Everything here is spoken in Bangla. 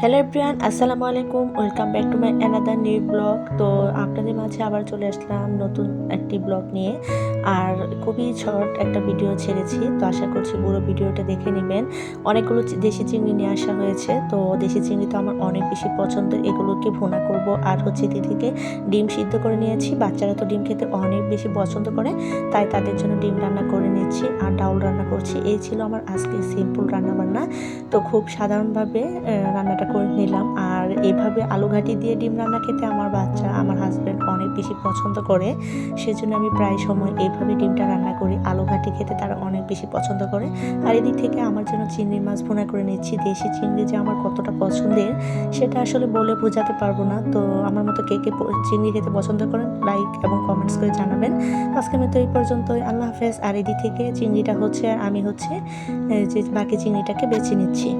হ্যালো এভরিওয়ান আসসালামু আলাইকুম welcome back to my another new blog তো আপনাদের মাঝে আবার চলে আসলাম নতুন একটি ব্লগ নিয়ে। আর খুবই শর্ট একটা ভিডিও ছেড়েছি, তো আশা করছি পুরো ভিডিওটা দেখে নেবেন। অনেকগুলো দেশি চিংড়ি নিয়ে আসা হয়েছে, তো দেশি চিংড়ি তো আমার অনেক বেশি পছন্দের এগুলোকে ভুনা করব। আর হচ্ছে দিদিকে ডিম সিদ্ধ করে নিয়েছি, বাচ্চারা তো ডিম খেতে অনেক বেশি পছন্দ করে, তাই তাদের জন্য ডিম রান্না করে নিচ্ছি। আর ডাউল রান্না করছি, এই ছিল আমার আজকে সিম্পল রান্না বান্না তো খুব সাধারণভাবে রান্নাটা করে নিলাম। আর এইভাবে আলু ঘাটি দিয়ে ডিম রান্না খেতে আমার বাচ্চা বেশি পছন্দ করে, সেজন্য আমি প্রায় সময় এইভাবে ডিমটা রান্না করি। আলু ঘাটি খেতে তারা অনেক বেশি পছন্দ করে। আর এদিক থেকে আমার জন্য চিংড়ি মাছ ভুনা করে নিচ্ছি। দেশি চিংড়ি যে আমার কতটা পছন্দের, সেটা আসলে বলে বোঝাতে পারব না। তো আমার মতো কে কে চিংড়ি খেতে পছন্দ করেন লাইক এবং কমেন্টস করে জানাবেন। আজকে আমি তো এই পর্যন্তই। আল্লাহ হাফেজ। আর এদিক থেকে চিংড়িটা হচ্ছে আর আমি হচ্ছে যে বাকি চিংড়িটাকে বেছে নিচ্ছি।